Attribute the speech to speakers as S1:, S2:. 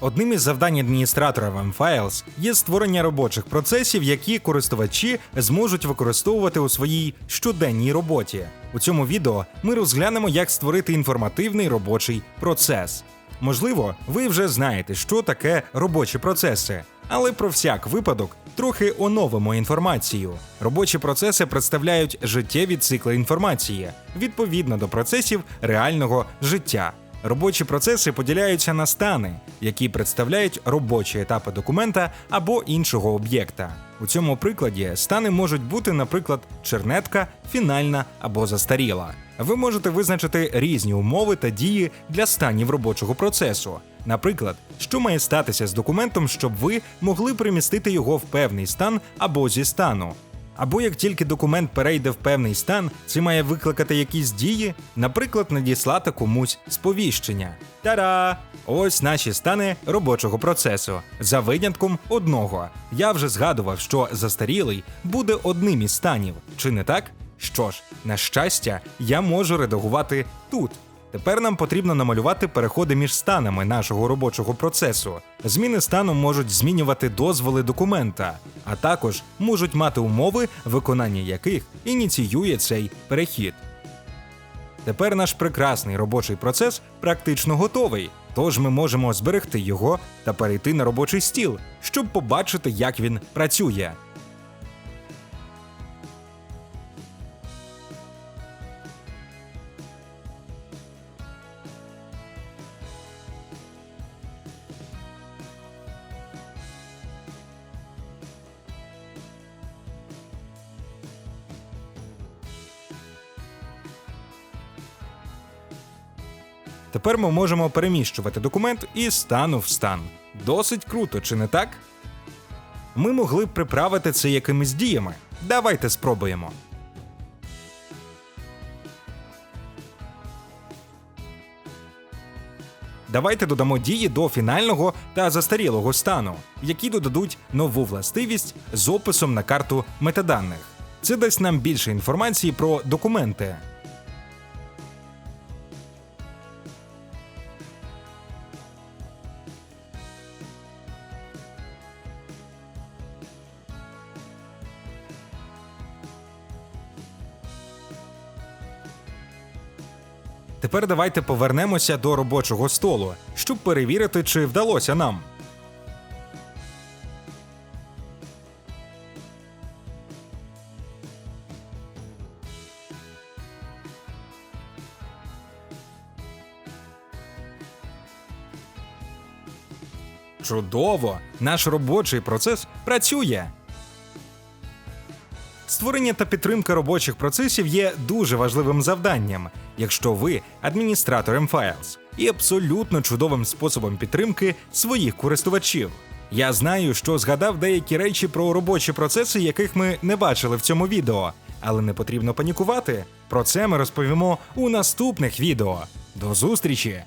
S1: Одним із завдань адміністратора M-Files є створення робочих процесів, які користувачі зможуть використовувати у своїй щоденній роботі. У цьому відео ми розглянемо, як створити інформативний робочий процес. Можливо, ви вже знаєте, що таке робочі процеси, але про всяк випадок трохи оновимо інформацію. Робочі процеси представляють життєві цикли інформації відповідно до процесів реального життя. Робочі процеси поділяються на стани, які представляють робочі етапи документа або іншого об'єкта. У цьому прикладі стани можуть бути, наприклад, чернетка, фінальна або застаріла. Ви можете визначити різні умови та дії для станів робочого процесу. Наприклад, що має статися з документом, щоб ви могли примістити його в певний стан або зі стану. Або як тільки документ перейде в певний стан, це має викликати якісь дії, наприклад, надіслати комусь сповіщення. Та-ра! Ось наші стани робочого процесу. За винятком одного. Я вже згадував, що застарілий буде одним із станів, чи не так? Що ж, на щастя, я можу редагувати тут. Тепер нам потрібно намалювати переходи між станами нашого робочого процесу. Зміни стану можуть змінювати дозволи документа, а також можуть мати умови, виконання яких ініціює цей перехід. Тепер наш прекрасний робочий процес практично готовий, тож ми можемо зберегти його та перейти на робочий стіл, щоб побачити, як він працює. Тепер ми можемо переміщувати документ із стану в стан. Досить круто, чи не так? Ми могли б приправити це якимись діями. Давайте спробуємо. Давайте додамо дії до фінального та застарілого стану, які додадуть нову властивість з описом на карту метаданих. Це дасть нам більше інформації про документи. Тепер давайте повернемося до робочого столу, щоб перевірити, чи вдалося нам. Чудово! Наш робочий процес працює. Створення та підтримка робочих процесів є дуже важливим завданням, якщо ви адміністратор M-Files, і абсолютно чудовим способом підтримки своїх користувачів. Я знаю, що згадав деякі речі про робочі процеси, яких ми не бачили в цьому відео, але не потрібно панікувати. Про це ми розповімо у наступних відео. До зустрічі!